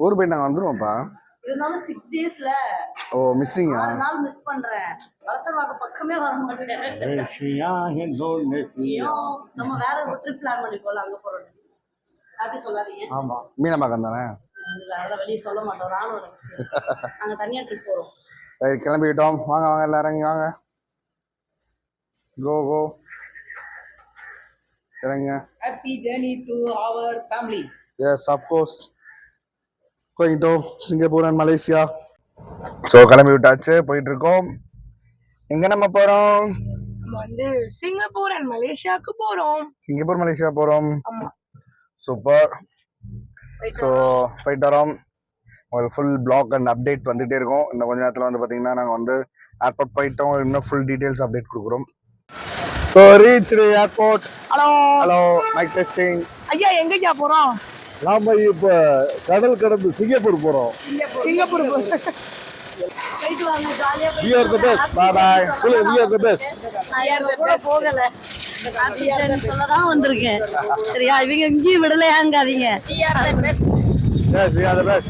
ஊர் போய் நாங்கள் வந்துருவோம்ப்பா. இருந்தாலும் சிக்ஸ் டேஸ்ல ஓ மிஸ்ஸிங்கா நாள் மிஸ் பண்றேன். வலசர்வாக்க பக்கமே வர மாட்டேன் நம்ம வேற ஒரு ட்ரிப் பிளான் பண்ணி போலாம் அங்க போறோம் அப்படி சொல்லாதீங்க. ஆமா. மீனம்பாக்கம் தானே? அதெல்லாம் வெளியே சொல்ல மாட்டோம். தனியா ட்ரிப் போறோம். ரைட் கிளம்பிக்கிட்டோம். வாங்க வாங்க எல்லாரும் இறங்கி வாங்க. கோ கோ இறங்க Happy journey to our yes of course going to Singapore and Malaysia so கிளம்பி விட்டாச்சு போயிட்டு இருக்கோம் எங்க நம்ம போறோம்? நம்ம வந்து சிங்கப்பூர் அண்ட் மலேசியாவுக்கு போறோம். சிங்கப்பூர் மலேசியா போறோம். ஆமா. சூப்பர் ஸோ போயிட்டு வரோம். உங்களுக்கு ஃபுல் பிளாக் அண்ட் அப்டேட் வந்துட்டே இருக்கும். இன்னும் கொஞ்ச நேரத்தில் வந்து பார்த்தீங்கன்னா நாங்கள் வந்து ஏர்போர்ட் போயிட்டோம். இன்னும் ஃபுல் டீட்டெயில்ஸ் அப்டேட் கொடுக்குறோம். So reach airport hello hello mike testing ஐயா எங்கய்யா போறோம்? நாம இப்ப கடல் கடந்து சிங்கப்பூர் போறோம். சிங்கப்பூர் போறோம் போயிட்டு வாங்க ஜாலியா We are the best. Bye bye. Fully, we are the best. கூட போகல சொல்லதான் வந்திருக்கேன். சரியா? இவங்க எங்கேயும் விடலையாங்காதீங்க Yes, we are the best.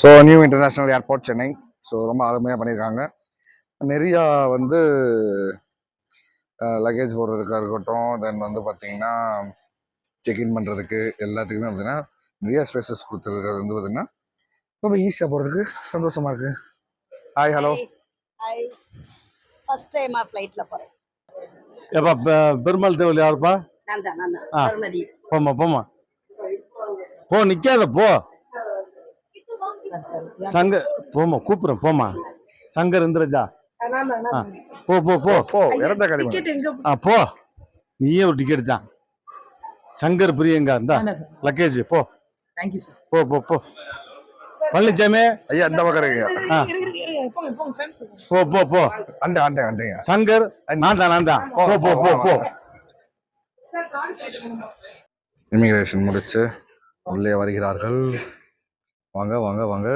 So new international airport Chennai so ரொம்ப அருமையாக பண்ணியிருக்காங்க. நிறையா வந்து லக்கேஜ் போடுறதுக்காக இருக்கட்டும் தென் வந்து பார்த்தீங்கன்னா செக்இன் பண்ணுறதுக்கு எல்லாத்துக்குமே பார்த்தீங்கன்னா நிறைய ஸ்பேசஸ் கொடுத்துருக்கிறது வந்து பார்த்தீங்கன்னா ரொம்ப ஈஸியாக போகிறதுக்கு சந்தோஷமாக இருக்குது ஹாய் ஹலோ ஹாய் ஃபர்ஸ்ட் டைமா ஃப்ளைட்ல போறேன். ஏப்பா பெ- பெருமாள் தேவல் யாருப்பா? ஆ. போமா போமா போ நிக்காத போ. சங்க போமா கூப்பிடுறேன் போமா சங்கர் இந்திரஜா ஆ, போ போ போ. போ டிக்கெட் எங்க ஆ போ. நீயே ஒரு டிக்கெட் தான். சங்கர் பிரியங்கா இந்தா லக்கேஜ் போ. தேங்க்யூ சார் போ போ போ. பழனிசாமி ஐயா இந்த பக்கம் இருக்கீங்க போ போ போ. அண்டே அண்டே அண்டேங்க சங்கர் நான் தான் நான் தான். போ போ போ போ. இமிகிரேஷன் முடிச்சு உள்ளே வருகிறார்கள். வாங்க வாங்க வாங்க.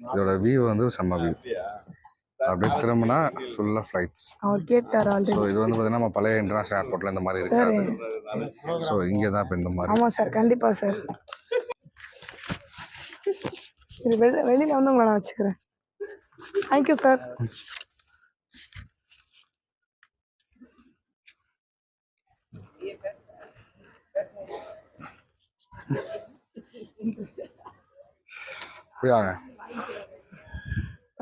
இதோட வியூ வந்து செம்ம வியூ அப்படியே திரும்பினா ஃபுல்லாக ஃப்ளைட்ஸ் அவர் கேட்டார் ஆல்ரெடி ஸோ இது வந்து பார்த்தீங்கன்னா நம்ம பழைய இன்டர்நேஷனல் ஏர்போர்ட்டில் இந்த மாதிரி சரி. இருக்காது ஸோ இங்கே தான் இப்போ இந்த மாதிரி. ஆமா சார் கண்டிப்பா சார் இது வெளி வெளியில வந்து உங்களை நான் வச்சுக்கிறேன். தேங்க்யூ சார் அப்படியாங்க?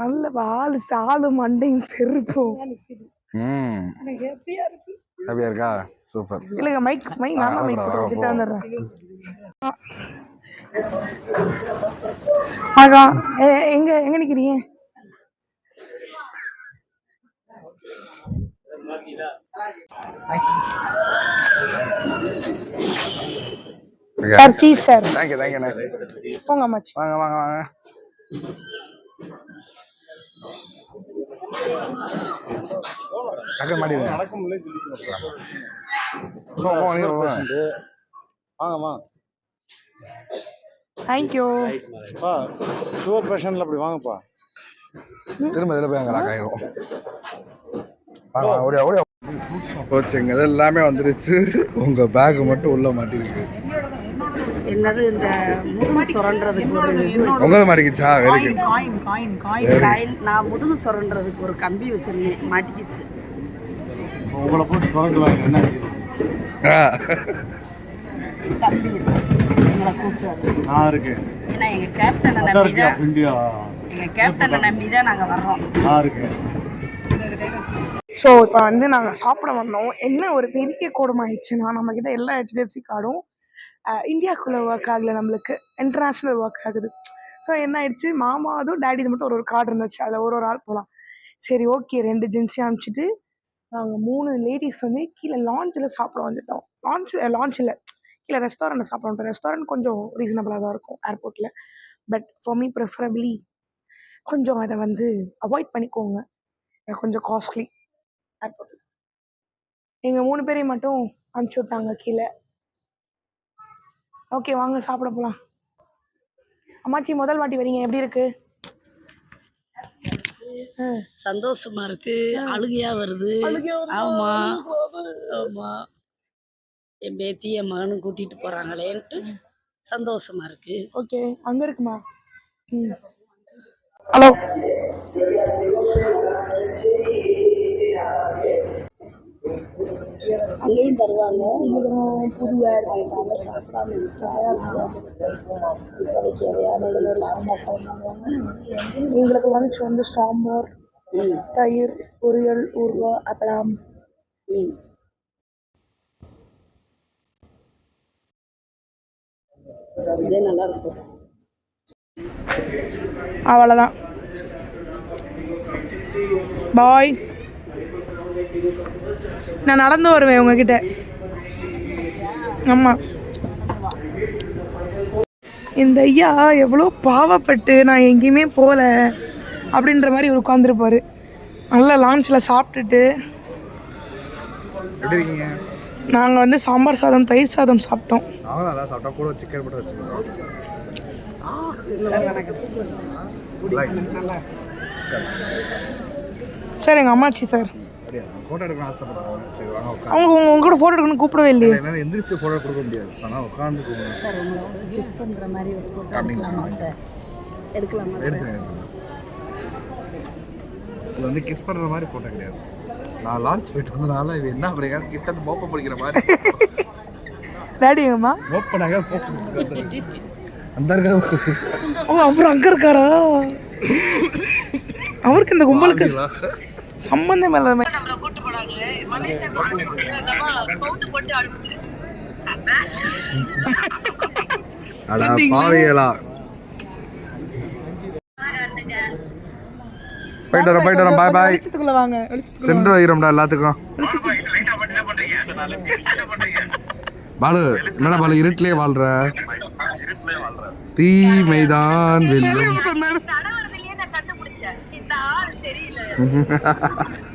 நல்ல ஆளு ஆளு மண்டையும் செருப்பும். எனக்கு ஹாப்பியா இருக்கு. சூப்பர். இல்லைங்க மைக் மைக் நான் மைக். கிட்ட வந்துடுறேன். ஆகா எங்க எங்க நிக்கிறீங்க? Sir cheese sir thank you தேங்க்யூண்ணே போங்க அம்மாச்சி. வாங்க வாங்க வாங்க. டக்கு மாட்டிடுங்க. நடக்க முடியல தேங்க்யூ பா சுகர் பேஷண்ட்ல அப்படி வாங்கப்பா. திரும்ப இதில் போய் அங்கே லாக் வாங்க, ஓடியா ஓடியா. போச்சுங்க இது எல்லாமே வந்துருச்சு. உங்க பேக் மட்டும் உள்ள மாட்டிருக்கு என்னது இந்த முதுகு சுரண்டுறதுக்கு ஒரு உங்களை மாட்டிக்கிச்சா very good coin coin coin coil நான் முதுகு சுரண்டுறதுக்கு ஒரு கம்பி வச்சிருந்தேன். மாட்டிக்கிச்சு. உங்களை போட்டு சுரண்டுவாங்க. என்ன இருக்கு. எங்களை கூப்பிட்டு நான் ஏன்னா எங்க கேப்டனை நம்பி தான். இந்தியா. எங்க கேப்டனை நம்பி தான் நாங்க வர்றோம். நான் இருக்கு ஸோ இப்போ வந்து நாங்கள் சாப்பிட வந்தோம். என்ன ஒரு பெரிய கோடம் ஆயிடுச்சுன்னா நம்மக்கிட்ட எல்லா ஹெச்டிஎஃப்சி கார்டும் இந்தியாக்குள்ளே ஒர்க் ஆகலை நம்மளுக்கு. இன்டர்நேஷ்னல் ஒர்க் ஆகுது. ஸோ என்ன ஆயிடுச்சு? மாமா அதுவும் டேடி இது மட்டும் ஒரு ஒரு கார்டு இருந்துச்சு. அதில் ஒரு ஒரு ஆள் போகலாம் சரி ஓகே ரெண்டு ஜென்ஸையும் அனுப்பிச்சிட்டு நாங்கள் மூணு லேடிஸ் வந்து கீழே லாஞ்சில் சாப்பிட வந்துட்டோம். லான்ச் லான்ச் இல்லை. கீழே ரெஸ்டாரண்ட்டில் சாப்பிட வந்துட்டோம். ரெஸ்டாரண்ட் கொஞ்சம் ரீசனபிளாக தான் இருக்கும் ஏர்போர்ட்டில் பட் ஃபார் மீ ப்ரிஃபரபிளி கொஞ்சம் அதை வந்து அவாய்ட் பண்ணிக்கோங்க. கொஞ்சம் காஸ்ட்லி ஏர்போர்ட் எங்கள் மூணு பேரையும் மட்டும் அனுப்பிச்சி விட்டாங்க கீழே. ஓகே வாங்க சாப்பிட போகலாம் அம்மாச்சி முதல் வாட்டி வரீங்க. எப்படி இருக்கு? சந்தோஷமா இருக்கு. அழுகையா வருது? ஆமா. ஆமா. என் பேத்தி என் மகனும் கூட்டிட்டு போறாங்களேன்ட்டு சந்தோஷமா இருக்கு. ஓகே அங்க இருக்குமா? ம். ஹலோ. அங்கேயும் தருவாங்க. புதிய வாங்கிட்டாங்க சாப்பிடாம விட்டாங்க இப்போதைக்கு எதையாவது சாம்பார் சாப்பிடுவாங்க எங்களுக்கு லஞ்ச் வந்து சாம்பார் தயிர் பொரியல் ஊறுகாய் அப்பளம். இதே நல்லா இருக்கும். அவ்வளோதான் பாய் நான் நடந்து வருவேன் உங்ககிட்ட. ஆமாம் இந்த ஐயா எவ்வளோ பாவப்பட்டு நான் எங்கேயுமே போகல அப்படின்ற மாதிரி இவர் உட்காந்துருப்பாரு நல்லா லான்ச்சில் சாப்பிட்டுட்டு. நாங்கள் வந்து சாம்பார் சாதம் தயிர் சாதம் சாப்பிட்டோம். நாங்களும் அதான் சாப்பிட்டா கூட சிக்கன் மட்டும் வச்சுருக்கோம் சார் எங்கள் அம்மாச்சி சார். ஃபோட்டோ எடுக்க ஆசைப்படுறோம் சரி வாங்க உட்காந்து அவங்க உங்க உங்க கூட ஃபோட்டோ எடுக்கணும்னு கூப்பிடவே இல்லையே. என்னால் எந்திரிச்சு ஃபோட்டோ கொடுக்க முடியாது. ஆனால் உட்காந்து கூப்பிடுங்க சார் உங்களை கிஸ் பண்ணுற மாதிரி ஒரு ஃபோட்டோ எடுக்கலாமா சார்? எடுக்கலாமா சார்? எடுத்துங்க எடுத்துங்க. இது வந்து கிஸ் பண்ணுற மாதிரி ஃபோட்டோ கிடையாது. நான் லான்ச் போயிட்டு வந்தனால இவன் என்ன அப்படிங்க கிட்ட வந்து மோப்பம் பிடிக்கிற மாதிரி டேடி எங்கம்மா மோப்பனாக அந்த இருக்க ஓ அப்புறம் அங்கே இருக்காரா? அவருக்கு இந்த கும்பலுக்கு சம்பந்தம் இல்லாத மாதிரி. அடா பாவியலா போயிட்டு வரோம் போயிட்டு வரோம் பாய் பாய் சென்று வைக்கிறோம்டா எல்லாத்துக்கும். பாலு என்னடா பாலு இருட்டிலே வாழ்ற? தீமைதான் வெல்லும்.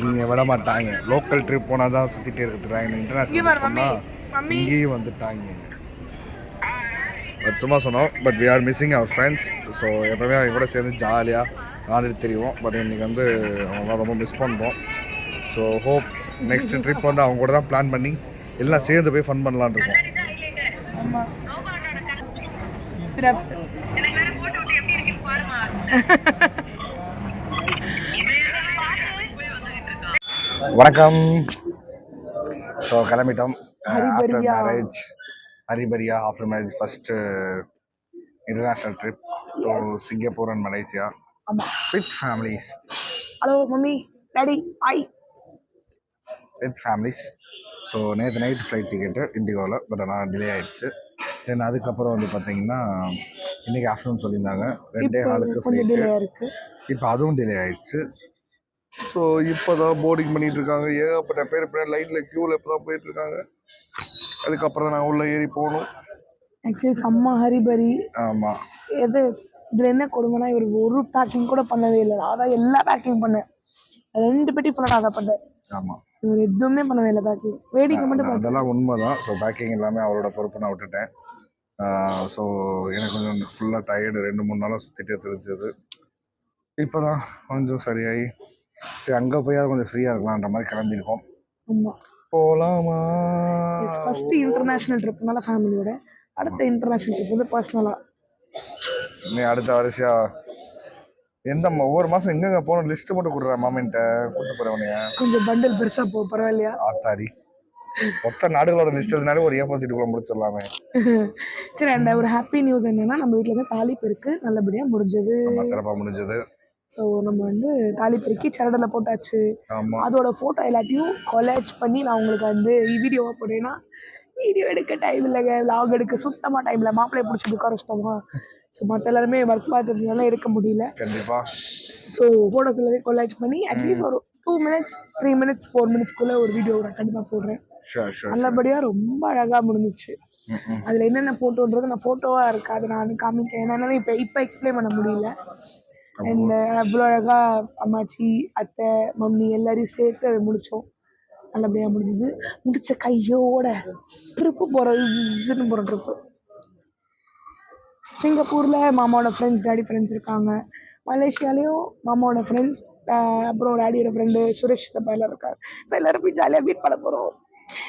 நீங்க விட மாட்டாங்க. லோக்கல் ட்ரிப் போனா தான் சுத்திட்டே இருக்கிறாங்க இன்டர்நேஷனல் போனா இங்கேயும் வந்துட்டாங்க. பட் சும்மா சொன்னோம். But we are missing our friends so எப்பவுமே அவங்க கூட சேர்ந்து ஜாலியாக விளாண்டுட்டு தெரியும் பட் இன்னைக்கு வந்து அவங்க ரொம்ப மிஸ் பண்ணுறோம் ஸோ ஹோப் நெக்ஸ்ட் ட்ரிப் வந்து அவங்க கூட தான் பிளான் பண்ணி எல்லாம் சேர்ந்து போய் ஃபன் பண்ணலான்னு இருக்கோம். சிறப்பு. வணக்கம். ஸோ கிளம்பிட்டோம். After. Marriage Haripriya after marriage first international trip to Singapore and Malaysia with families hello mummy daddy I with families so நேற்று நைட் ஃப்ளைட் டிக்கெட்டு இண்டிகோவில் பட் ஆனால் டிலே ஆயிடுச்சு. தென் அதுக்கப்புறம் வந்து பார்த்தீங்கன்னா இன்றைக்கி ஆஃப்டர்நூன் சொல்லியிருந்தாங்க. ரெண்டே கொஞ்சம் ஃப்ளைட்டு இப்போ அதுவும் டிலே ஆயிடுச்சு. ஸோ இப்போ தான் போர்டிங் பண்ணிட்டு இருக்காங்க. ஏகப்பட்ட பேர் இப்போ லைனில் க்யூவில் இப்போ தான் போயிட்டு இருக்காங்க. அதுக்கப்புறம் தான் நான் உள்ளே ஏறி போகணும். ஆக்சுவலி செம்ம ஹரிபரி. ஆமாம் எது இதில் என்ன கொடுமைனா இவர் ஒரு பேக்கிங் கூட பண்ணவே இல்லை. நான் தான் எல்லா பேக்கிங் பண்ணேன். ரெண்டு பெட்டி ஃபுல்லாக நான் தான் பண்ணேன். ஆமாம் இவர் எதுவுமே பண்ணவே இல்லை பேக்கிங் வேடிக்கை மட்டும் அதெல்லாம் உண்மை தான் ஸோ பேக்கிங் எல்லாமே அவரோட பொறுப்பு. நான் விட்டுட்டேன். ஸோ எனக்கு கொஞ்சம் ஃபுல்லாக டயர்டு ரெண்டு மூணு நாளாக சுற்றிட்டே தெரிஞ்சது. இப்போ தான் கொஞ்சம் சரியாகி சரி அங்கே போய் கொஞ்சம் ஃப்ரீயாக இருக்கலான்ற மாதிரி கிளம்பியிருக்கோம் போகலாமா ஃபஸ்ட்டு இன்டர்நேஷ்னல் ட்ரிப்னால ஃபேமிலியோட அடுத்த இன்டர்நேஷ்னல் ட்ரிப் வந்து பர்சனலாக நீ அடுத்த வரிசையா? எந்த ஒவ்வொரு மாதம் எங்கெங்க போகணும்? லிஸ்ட்டு மட்டும் கொடுக்குறேன் மாமின்ட்ட. கூட்டு போகிறவனைய கொஞ்சம் பண்டில் பெருசாக போ பரவாயில்லையா? ஆத்தாரி மொத்த நாடுகளோட லிஸ்ட் எழுதினாலே ஒரு ஏஃபோர் சீட்டுக்குள்ள முடிச்சிடலாமே. சரி அந்த ஒரு ஹாப்பி நியூஸ் என்னன்னா நம்ம வீட்டில் இருந்து தாலி பெருக்கு நல்லபடியாக முடிஞ்சது. நம்ம சிறப்பாக முடிஞ்சது. ஸோ நம்ம வந்து தாலி பெருக்கி சரடில் போட்டாச்சு. அதோட ஃபோட்டோ எல்லாத்தையும் கொலேஜ் பண்ணி நான் உங்களுக்கு வந்து வீடியோவாக போட்டேன்னா வீடியோ எடுக்க டைம் இல்லைங்க. லாக் எடுக்க சுத்தமாக டைம் இல்லை. மாப்பிள்ளைய பிடிச்சி உட்கார வச்சிட்டோமா? ஸோ மற்ற எல்லாருமே ஒர்க் பார்த்துருந்தனால இருக்க முடியல. கண்டிப்பாக ஸோ ஃபோட்டோஸ் எல்லாமே கொலேஜ் பண்ணி அட்லீஸ்ட் ஒரு two minutes three minutes four மினிட்ஸ்க்குள்ளே ஒரு வீடியோ நான் கண்டிப்பாக போடுறேன். நல்லபடியாக ரொம்ப அழகாக முடிஞ்சிச்சு. அதில் என்னென்ன ஃபோட்டோன்றது நான் ஃபோட்டோவாக இருக்கு அதை நான் காமிக்கிறேன். ஏன்னா இப்போ இப்போ எக்ஸ்பிளைன் பண்ண முடியல. அண்ட் அவ்வளோ அழகாக அம்மாச்சி அத்தை மம்மி எல்லாரையும் சேர்த்து அதை முடித்தோம் நல்லபடியாக முடிஞ்சுது. முடிச்ச கையோட ட்ரிப்பு போகிறது போகிற ட்ரிப்பு சிங்கப்பூரில் மாமாவோட ஃப்ரெண்ட்ஸ் டாடி ஃப்ரெண்ட்ஸ் இருக்காங்க. மலேசியாலேயும் மாமாவோட ஃப்ரெண்ட்ஸ் அப்புறம் டேடியோட ஃப்ரெண்டு சுரேஷ் தப்பா எல்லாம் இருக்காங்க. ஸோ எல்லோரும் போய் ஜாலியாக மீட் பண்ண போகிறோம்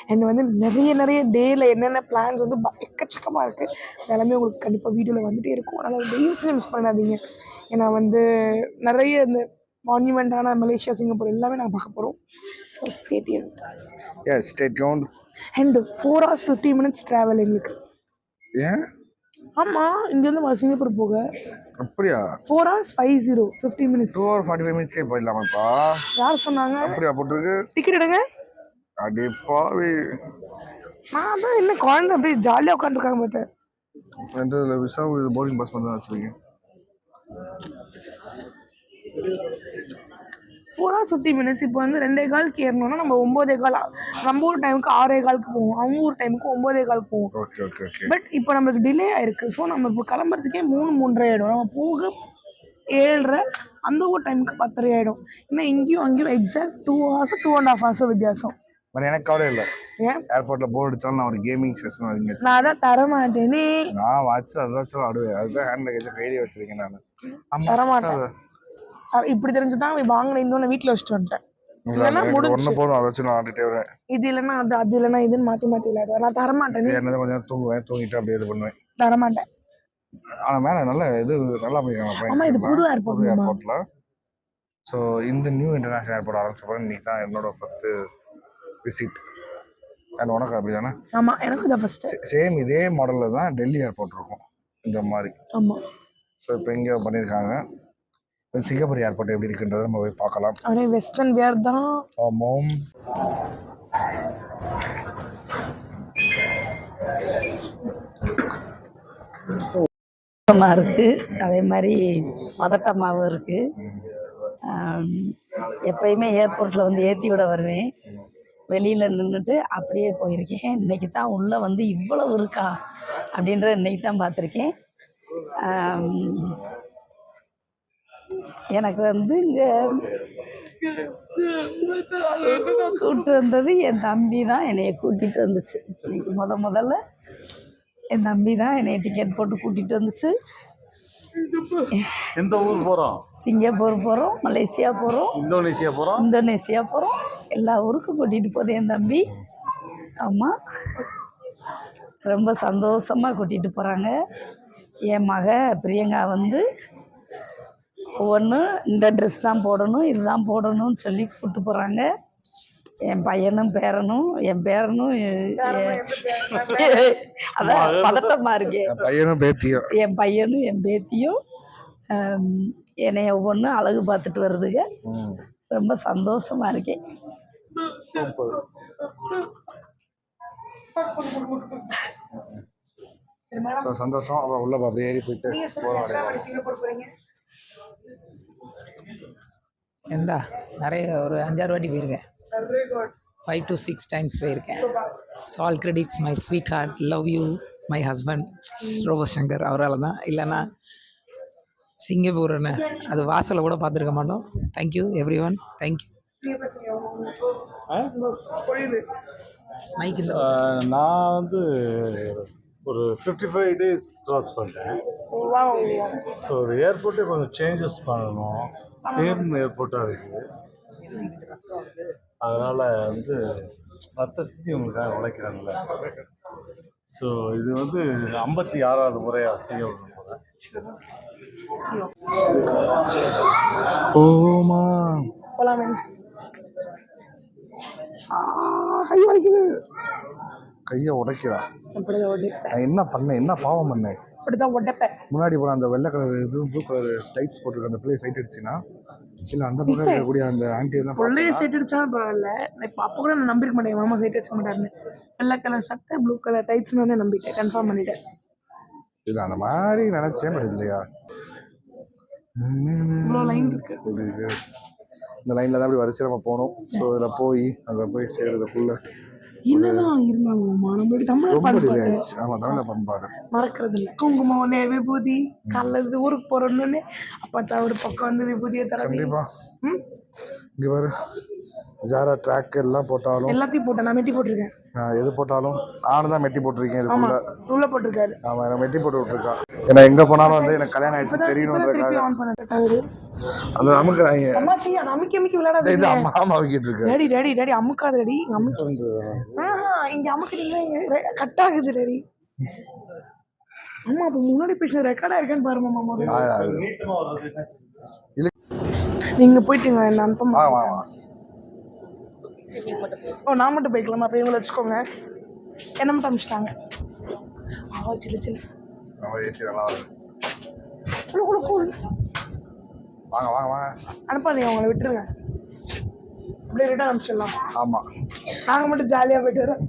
அண்ட் வந்து நிறைய நிறைய டேயில் என்னென்ன பிளான்ஸ் வந்து எக்கச்சக்கமாக இருக்குது எல்லாமே உங்களுக்கு கண்டிப்பாக வீடியோவில் வந்துட்டே இருக்கும். அதனால் டெய்லியும் மிஸ் பண்ணாதீங்க. ஏன்னா வந்து நிறைய இந்த மான்யூமெண்ட்டான மலேசியா சிங்கப்பூர் எல்லாமே நாங்கள் பார்க்க போகிறோம் so stadium yes stay tune and four hours fifty minutes travel எங்களுக்கு. ஏன் ஆமாம் இங்கேருந்து சிங்கப்பூர் போக. அப்படியா? Four hours five zero fifty minutes hour forty five மினிட்ஸ்க்கே போயிடலாமாப்பா? யார் சொன்னாங்க? அப்படியா போட்டிருக்கு? டிக்கெட் எடுங்க. அடி பாவி. நான் தான் என்ன குழந்தை அப்படியே ஜாலியாக உட்காந்துருக்காங்க பார்த்தேன் எந்த விசா போர்டிங் பாஸ் வச்சிருக்கீங்க ஃபோர் ஹவர்ஸ் ஃபிஃப்டி மினிட்ஸ் இப்போ வந்து ரெண்டே காலுக்கு ஏறணும்னா நம்ம ஒம்போதே கால் நம்ம ஊர் டைமுக்கு ஆறே காலுக்கு போவோம். அவங்க ஊர் டைமுக்கு ஒம்போதே காலுக்கு போவோம். ஓகே ஓகே ஓகே பட் இப்போ நம்மளுக்கு டிலே ஆயிருக்கு. ஸோ நம்ம இப்போ கிளம்புறதுக்கே மூணு மூன்றரை ஆகிடும் நம்ம போக ஏழரை அந்த ஊர் டைமுக்கு பத்தரை ஆகிடும் ஏன்னா இங்கேயும் அங்கேயும் exact two hours two and half hours வித்தியாசம். பட் எனக்கு கவலை இல்லை. ஏர்போர்ட்ல போர்டு அடிச்சாலும் நான் ஒரு கேமிங் செஷன் வாங்கி நான் அதான் தரமாட்டேனே. நான் வச்சு அதாச்சும் ஆடுவேன். அதுதான் ஹேண்ட் லக்கேஜ் கையிலே வச்சிருக்கேன் நான். ஆமா தரமாட்டேன். அ- இப்படி தெரிஞ்சுதான் வாங்கின இன்னொன்று வீட்டில் வச்சுட்டு வந்துட்டேன். முடிஞ்சு போதும் அதை வச்சு நான் ஆடிட்டே வருவேன். இது இல்லைன்னா அது அது இல்லைன்னா இதுன்னு மாற்றி மாற்றி விளையாடுவேன். நான் தரமாட்டேனே. என்னது கொஞ்சம் நேரம் தூங்குவேன் தூங்கிட்டு அப்படியே இது பண்ணுவேன். தரமாட்டேன். ஆனா மேல நல்ல இது நல்லா போயிருக்காங்க ஆமா இது புது ஏர்போர்ட் ஏர்போர்ட்ல ஸோ இந்த நியூ இன்டர்நேஷனல் ஏர்போர்ட் ஆரம்பிச்ச பிறகு இன்னைக்கு தான் என்னோட ஃபர்ஸ்ட் விசிட் அண்ட் உனக்கு அப்படிதானே? ஆமா எனக்கு இதான் ஃபர்ஸ்ட் சேம் இதே மாடலில் தான் டெல்லி ஏர்போர்ட் இருக்கும். இந்த மாதிரி. ஆமா. ஸோ இப்போ இங்கே பண்ணியிருக்காங்க. சிங்கப்பூர் ஏர்போர்ட் எப்படி இருக்குன்றதை நம்ம போய் பார்க்கலாம். அவரே வெஸ்டர்ன் வேர் தான். ஆமாம். இருக்குது அதே மாதிரி பதட்டமாகவும் இருக்குது எப்பயுமே ஏர்போர்ட்டில் வந்து ஏற்றி விட வருவேன். வெளியில் நின்றுட்டு அப்படியே போயிருக்கேன். இன்னைக்கு தான் உள்ளே வந்து இவ்வளவு இருக்கா அப்படின்ற இன்னைக்கு தான் பார்த்துருக்கேன். எனக்கு வந்து இங்கே கூப்பிட்டு வந்தது என் தம்பி தான். என்னைய கூட்டிகிட்டு வந்துச்சு. இன்னைக்கு முத முதல்ல என் தம்பி தான் என்னை டிக்கெட் போட்டு கூட்டிகிட்டு வந்துச்சு. எந்த ஊர் போகிறோம் சிங்கப்பூர் போகிறோம் மலேசியா போகிறோம் இந்தோனேஷியா போகிறோம் இந்தோனேசியா போகிறோம் எல்லா ஊருக்கும் கூட்டிகிட்டு போகுது என் தம்பி. ஆமாம் ரொம்ப சந்தோஷமாக கூட்டிகிட்டு போகிறாங்க என் மக பிரியங்கா வந்து ஒவ்வொன்று இந்த ட்ரெஸ் தான் போடணும் இதுதான் போடணும்னு சொல்லி கூப்பிட்டு போகிறாங்க என் பையனும் பேரனும் என் பேரனும் அதான் பதட்டமாக இருக்கேன் என் பையனும் பேத்தியும். என் பையனும் என் பேத்தியும் என்னைய ஒவ்வொன்றும் அழகு பார்த்துட்டு வருதுங்க ம். ரொம்ப சந்தோஷமா இருக்கேன் சந்தோஷம். அப்புறம் உள்ள அப்படியே ஏறி போயிட்டு போகிறோம் சிங்கப்பூர் போறீங்க? ஏண்டா நிறைய ஒரு அஞ்சாறு வாட்டி போயிருக்கேன். ஃபைவ் டு சிக்ஸ் டைம்ஸ் போயிருக்கேன் so all credits my sweet heart love you my husband Robo Shankar அவரால் தான் இல்லைன்னா சிங்கப்பூர்னு அது வாசலை கூட பார்த்துருக்க மாட்டோம். தேங்க்யூ எவ்ரி ஒன் தேங்க்யூ நான் வந்து ஒரு ஃபிஃப்டி ஃபைவ் டேஸ் க்ராஸ் பண்ணிட்டேன் ஸோ ஏர்போர்ட்டே கொஞ்சம் சேஞ்சஸ் பண்ணணும். சேம் ஏர்போர்ட்டாக இருக்குது அதனால் வந்து ரத்த சித்தி உங்களுக்காக உழைக்கிறாங்கல்ல. ஸோ இது வந்து ஐம்பத்தி ஆறாவது முறையாக செய்ய போகிறேன் ஓமா கை வலிக்குது. கையை நான் என்ன பண்ணேன்? என்ன பாவம் பண்ணேன்? அப்படிதான் உடைப்பேன். முன்னாடி போன அந்த வெள்ளை கலர் இது ப்ளூ கலர் லைட்ஸ் போட்டிருக்க அந்த பிள்ளை சைட் அடிச்சுன்னா இல்லை அந்த பக்கம் இருக்கக்கூடிய அந்த ஆன்டி தான் பிள்ளைய சைட் அடிச்சாலும் பரவாயில்ல. இப்போ அப்போ கூட நான் நம்பிருக்க மாட்டேன். மாமா சைட் அடிச்ச மாட்டாருன்னு. வெள்ளை கலர் சட்டை ப்ளூ கலர் டைட்ஸ்னு நம்பிட்டேன். கன்ஃபார்ம் பண்ணிட்டேன். இல்லை அந்த மாதிரி நினச்சேன் பட் இல்லையா? இவ்வளோ லைன் இருக்கு. இந்த லைனில் தான் அப்படி வரிசையில் நம்ம போகணும். ஸோ இதில் போய் அங்கே போய் சேர்றதுக்குள்ள என்னதான் இருந்தாலும் மாமா நம்மளுடைய தமிழ் பண்பாடு. தமிழ மறக்கிறது இல்லை. குங்குமம் ஒன்று விபூதி காலைல இருந்து ஊருக்கு போறோன்னு அப்போ ஒரு பக்கம் வந்து விபூதியை தர கண்டிப்பா. இங்கே பாரு. ஜாரா ட்ராக் எல்லாம் போட்டாலும் எல்லாத்தையும் போட்டேன். நான் மெட்டி போட்டிருக்கேன். எது போட்டாலும் நானும் தான் மெட்டி போட்டிருக்கேன் இதுக்குள்ள. உள்ள போட்டிருக்காரு. ஆமா எனக்கு மெட்டி போட்டு விட்டுருக்கான் ஏன்னா எங்க போனாலும் வந்து எனக்கு கல்யாணம் ஆயிடுச்சு தெரியணுன்றதுக்காக ஆன் பண்ண கட்டாரு அது அமுக்குறாங்க அம்மாச்சி அது அமுக்கி அமுக்கி இது விளையாடாது அம்மா அம்மா வைக்கிட்டு இருக்கு டேடி டேடி டேடி அமுக்காது டேடி. இங்க அமுக்கி ஆஹா இங்க அமுக்கிட்டீங்கன்னா கட் ஆகுது டேடி. அம்மா அப்ப முன்னாடி பேசின ரெக்கார்டா இருக்கான்னு பாருமா மாமா. நீங்க போயிட்டீங்க என்ன அனுப்ப. ஓ நான் மட்டும் போய்க்கலாமா? அப்போ இவங்களை வச்சுக்கோங்க. என்ன மட்டும் அனுப்பிச்சிட்டாங்க? ஆ சில்லு சில்லு வாங்க வாங்க வாங்க. அனுப்பாதீங்க அவங்கள விட்டுருங்க. அப்படியே ரிட்டர்ன் அனுப்பிச்சிடலாம். ஆமா. நாங்கள் மட்டும் ஜாலியாக போயிட்டு வரோம்.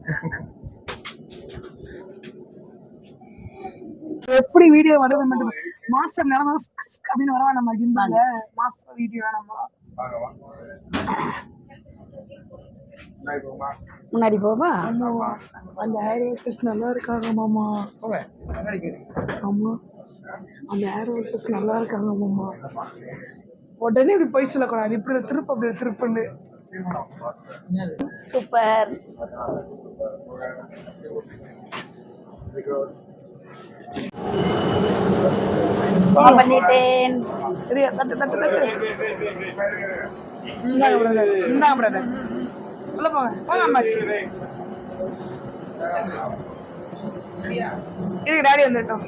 எப்படி வீடியோ வருது மட்டும் மாஸ்டர் நடந்தா அப்படின்னு வரவா நம்ம இருந்தாங்க மாஸ்டர் வீடியோ வா. முன்னாடி போவா? ஆமாவா அந்த ஹேர் ஒர்க்கர்ஸ் நல்லா இருக்காங்க மாமா. ஆமா. அந்த ஹேர் ஒர்க்கர்ஸ் நல்லா இருக்காங்க மாமா. உடனே இப்படி போய் சொல்லக்கூடாது. இப்படி திருப்பு அப்படி திருப்புன்னு. சூப்பர். பண்ணிட்டேன். தட்டு தட்டு தட்டு. இந்தாங்க பிரதர் இந்தாங்க பிரதர் உள்ள போங்க. போங்க அம்மாச்சி. இதுக்கு டாடி வந்துட்டோம்.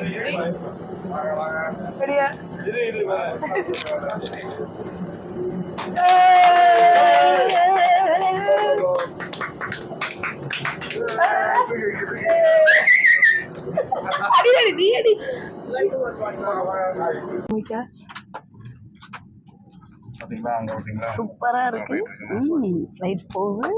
அடி அடி நீ அடி சூப்பரா இருக்கு. ஃப்ளைட் போகுது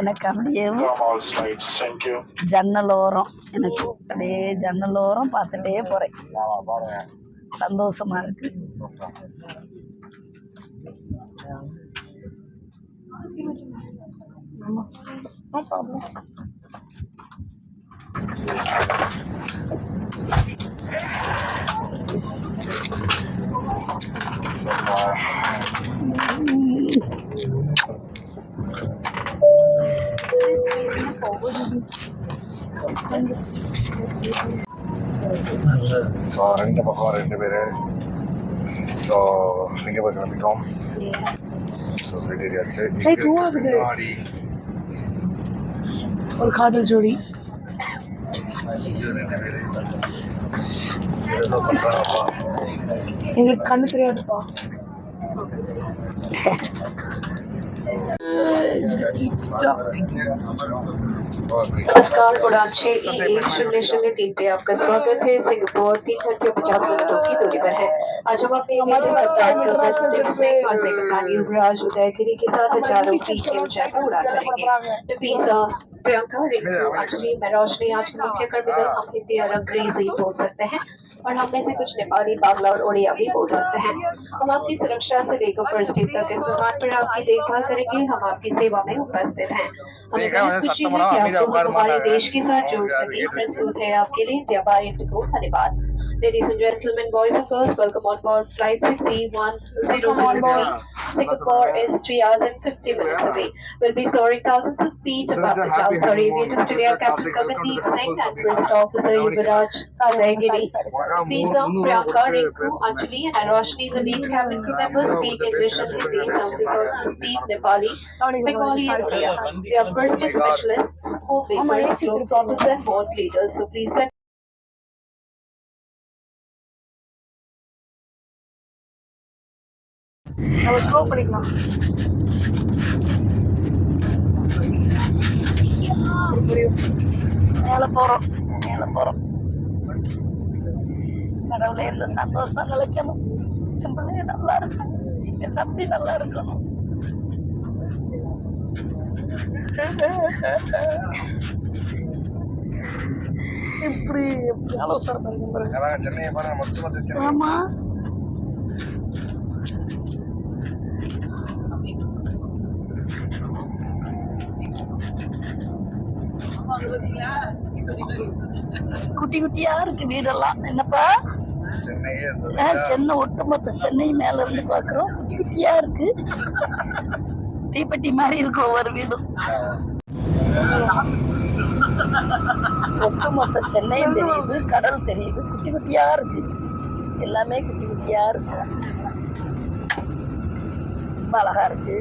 எனக்கு அப்படியே all slides. Thank you. ஜன்னல் ஓரம் எனக்கு அப்படியே ஜன்னல் ஓரம் பார்த்துட்டே போறேன். சந்தோஷமா இருக்கு. ப்ராப்ளம் ஸோ ரெண்டு பக்கம் ரெண்டு பேர் ஸோ சிங்கப்பூர் கிளம்பிட்டோம் ஸோ ஃப்ளைட் ஏறியாச்சு Flight move ஆகுது. முன்னாடி ஒரு காதல் ஜோடி ரெண்டு பேர் ஏதோ பண்றாங்கப்பா எங்களுக்கு கண்ணு தெரியாதுப்பா नमस्कार उड़ान छह एक शून्य शून्य तीन पे आपका स्वागत है सिंगापुर तीन घंटे पचास मिनटों की दूरी पर है आज हम अपने हमारे इंडियन पास स्टार time international में पे- मालवे कप्तानी युवराज उदयगिरी के साथ हजारों की टीम जयपुर उड़ा करेंगे नफीसा प्रियंका रिंकू। अंजलि मैं रोशनी आज के मुख्य कर्मिदल हम हिंदी और अंग्रेज़ी बोल सकते हैं और हम में से कुछ नेपाली बांग्ला और उड़िया भी बोल सकते हैं। हम आपकी सुरक्षा से लेकर फ़र्स्ट टीम तक इस विमान पर आपकी देखभाल करेंगे। हम आपकी सेवा में उपस्थित हैं। हमें बहुत खुशी है कि आप हमारे देश के साथ जोड़ सके। प्रस्तुत है आपके लिए। व्यापारी इंडिगो धन्यवाद। Ladies and gentlemen, boys and girls, welcome on board flight 6100 Singapore is 3 hours and 50 minutes away. We'll be soaring thousands of feet above the clouds. Our aviators today are Captain Gagandeep Singh and First Officer. Yuvraj Sadegiri. Visa, Priyanka, Rinku, Anjali and Roshni, the lead cabin crew members, speak English and Hindi. Some because speak Nepali, Bengali and Odia. We are first specialists, homemakers, globetrotters and world leaders. So please நம்ம slow பண்ணிக்கலாம். மேலே போகிறோம் மேலே போகிறோம் கடவுளே இந்த சந்தோஷம் நிலைக்கணும். என் பிள்ளைய நல்லா இருக்கணும். என் தம்பி நல்லா இருக்கணும். இப்படி எப்படி ஆலோசனை பண்ணுங்க ஆமா. குட்டி குட்டியா இருக்கு வீடெல்லாம். என்னப்பா? சென்னை ஒட்டுமொத்த சென்னை மேல இருந்து பாக்குறோம். குட்டி குட்டியா இருக்கு. தீப்பெட்டி மாதிரி இருக்கும் ஒவ்வொரு வீடும். ஒட்டுமொத்த சென்னையும் தெரியுது கடல் தெரியுது. குட்டி குட்டியா இருக்கு. எல்லாமே குட்டி குட்டியா இருக்கு. ரொம்ப அழகா இருக்கு.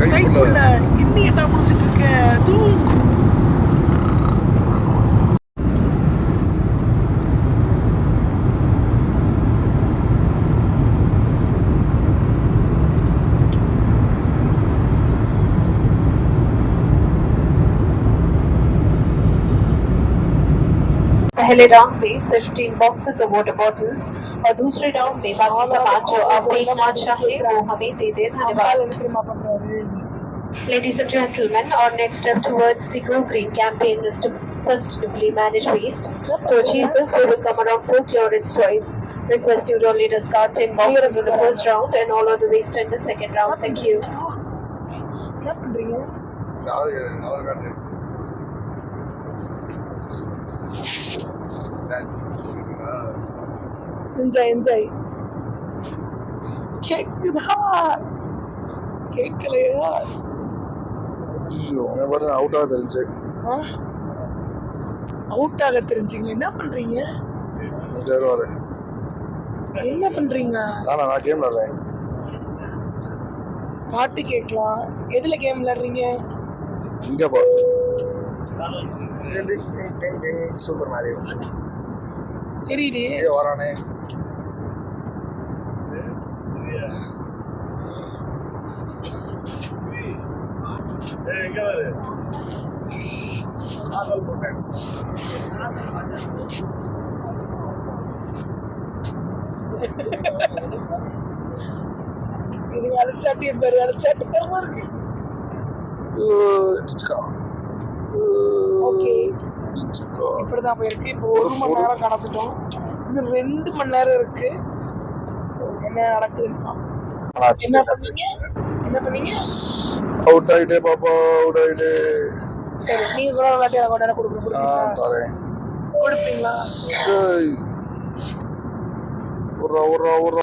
கைக்குள்ள. இன்னி என்ன முடிச்சிட்டு இருக்க தூங்கு पहले राउंड में सिर्फ टीम बॉक्सेस और वाटर बॉटल्स और दूसरे राउंड में बाकी सामान जो अपने माशा है वो हमें दे दे धन्यवाद Ladies and gentlemen, our next step towards the Go Green campaign is to sustainably manage waste. To achieve this, we will come around four clearance toys. Request you to only discard 10 boxes in the first round and all of the waste in the second round. Thank you. और और dance enjoy enjoy கேக்குதா கேட்கலையா பாட்டு அவுட்டாக தெரிஞ்சு out ஆக தெரிஞ்சுங்களா என்ன பண்றீங்க என்ன பண்றீங்க நானா நான் கேம் விளாட்றேன் பாட்டு கேட்கலாம் எதுல கேம் விளையாடுறீங்க இங்கே போ சூப்பர் மாரியோ தெரியலையே வரானே. இது அழைச்சாட்டி பேரு அழைச்சாட்டி தரமா இருக்கு ஓகே. இப்படிதான் போயிருக்கு. இப்போ ஒரு மணி நேரம் கடந்துட்டோம். இன்னும் ரெண்டு மணி நேரம் இருக்கு. ஸோ என்ன நடக்குதுன்னா என்ன பண்ணீங்க? என்ன பண்ணீங்க? அவுட் ஆயிட்டே பாப்பா அவுட் ஆயிட்டே. சரி நீங்க கூட விளையாட்டி எனக்கு உடனே கொடுக்க ஆ கொடுப்பீங்களா தரேன். கொடுப்பீங்களா. ஒரு ஒரு ஒரு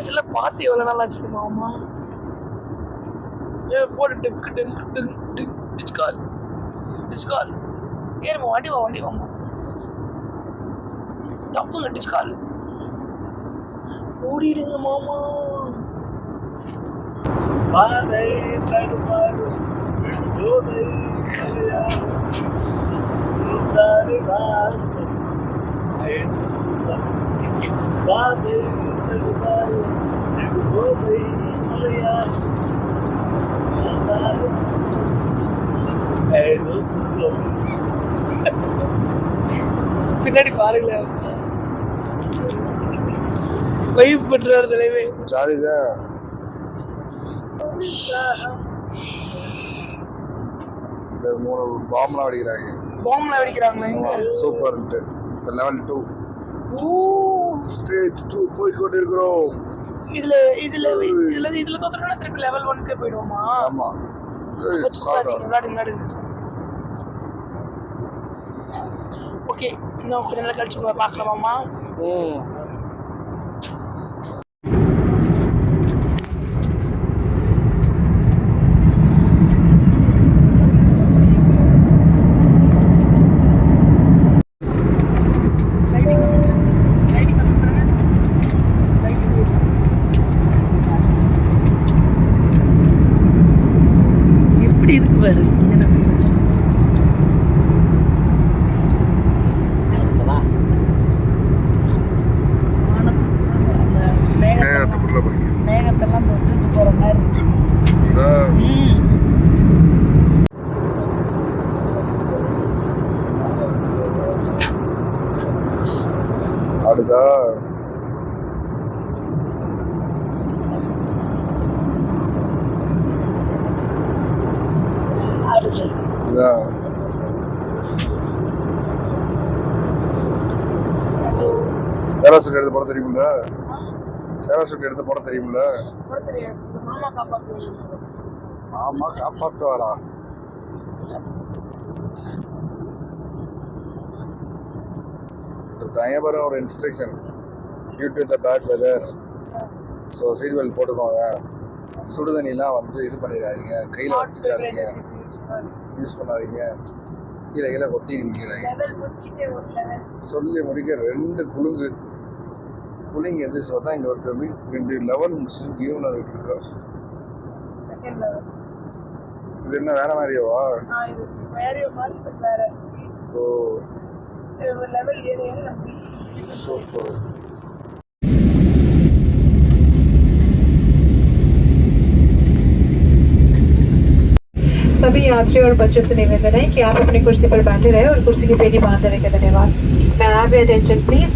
இதெல்லாம் பார்த்து எவ்வளோ நாள் ஆச்சு மாமா ஏ போடு டிங்கு டிங்கு டிங் டிங் டிச்கால் டிச்கால் ஏறுமா வண்டி வா வண்டி தப்பு தப்புங்க கால். ஓடிடுங்க மாமா. பாதை தடுமாறும் போதை இருந்தாரு வாசம் ஐந்து பாதை தடுமாறும் போதை பின்னாடி பாருங்கள வைப் பண்றாரு தலைவே ஜாலி தான் இந்த மூணு பாம்லாம் அடிக்கிறாங்க. பாம்ல வெடிக்கிறாங்களா எங்க? சூப்பர் லெவல் டூ ஓ. ஸ்டேஜ் டூ போய்கொண்டு இருக்கிறோம் இதுல இதுல இதுல இதுல தோத்துட்டோம்னா திருப்பி லெவல் ஒன்க்கு போயிடுவோமா? ஆமா. விளையாடுங்க விளையாடுங்க ஓகே இன்னும் கொஞ்ச நேரம் கழிச்சு உங்களை பார்க்கலாமாம்மா ம் எப்படி இருக்கு பாரு எனக்கு வானத்துக்கு அந்த மேகத்தை மேகத்துக்குள்ள போய் மேகத்தெல்லாம் தொட்டுட்டு போற மாதிரி இருக்கு இந்த ம் இதான் பேராசூட் எடுத்து போட தெரியுமில்ல? பேராசூட் எடுத்து போட தெரியுமில்ல? மாமா காப்பாத்துவாரா? தயபரம் ஒரு instruction due to the bad weather so seat belt போட்டுக்கோங்க. சுடுதண்ணிலாம் வந்து இது பண்ணிடாதீங்க. கையில் வச்சுக்காதீங்க. யூஸ் பண்ணாதீங்க. கீழே கீழே கொட்டி நிற்கிறாங்க சொல்லி முடிக்க ரெண்டு குழுங்கு குளிங்க எந்திரிச்சு பார்த்தா இங்கே ஒருத்தர் வந்து ரெண்டு லெவல் முடிச்சு கியூன் இருக்கோம் இது என்ன வேற மாதிரியோவா? ஓ. சூப்பர் सभी यात्रियों और बच्चों से निवेदन है कि आप अपनी कुर्सी पर बैठे रहे और कुर्सी की पेटी बांध रहे धन्यवाद May I have your attention please?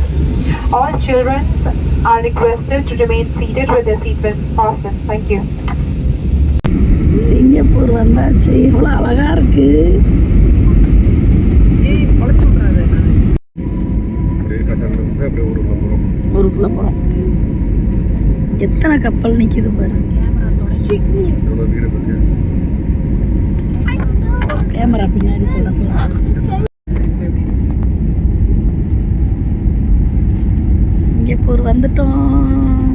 All children are requested to remain seated with their seatbelts fastened. Thank you. Singapore வந்தாச்சு இவ்வளோ அழகா இருக்கு ஊருக்குள்ள போகிறோம். எத்தனை கப்பல் நிற்கிது பாரு. கேமரா பின்னாடி தொடக்கலாம் சிங்கப்பூர் வந்துட்டோம்.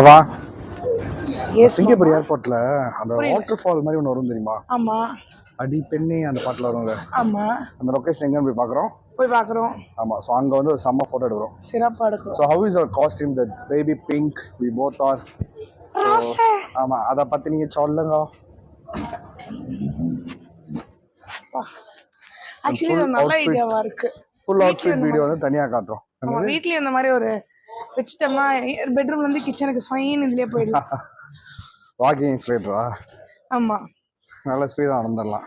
அவா சிங்கப்பூர் ஏர்போர்ட்ல அந்த வாட்டர் ஃபால் மாதிரி ஒன்று வரும் தெரியுமா? ஆமா. அடி பெண்ணே அந்த பாட்டில் வரும்ல? ஆமா. அந்த லொக்கேஷன் எங்கன்னு போய் பார்க்குறோம். போய் பார்க்குறோம். ஆமாம் ஸோ அங்கே வந்து ஒரு செம்ம ஃபோட்டோ எடுக்கிறோம். சிறப்பாக எடுக்கிறோம். So how is our costume that baby pink we both are ஆமாம் அதை பற்றி நீங்கள் சொல்லுங்க. ஆக்சுவலி இது நல்ல. ஐடியாவா இருக்கு. ஃபுல் அவுட்ஃபிட் வீடியோ வந்து தனியாக காட்டுறோம். ஆமா வீட்லயும் இந்த மாதிரி ஒரு வச்சுட்டோம்னா பெட்ரூம்ல இருந்து கிச்சனுக்கு சொயின்னு இதுலயே போயிடலாம். வாக்கிங் இன்ஸ்ட்ரேட்டரா ஆமா. நல்ல ஸ்பீடாக நடந்துடலாம்.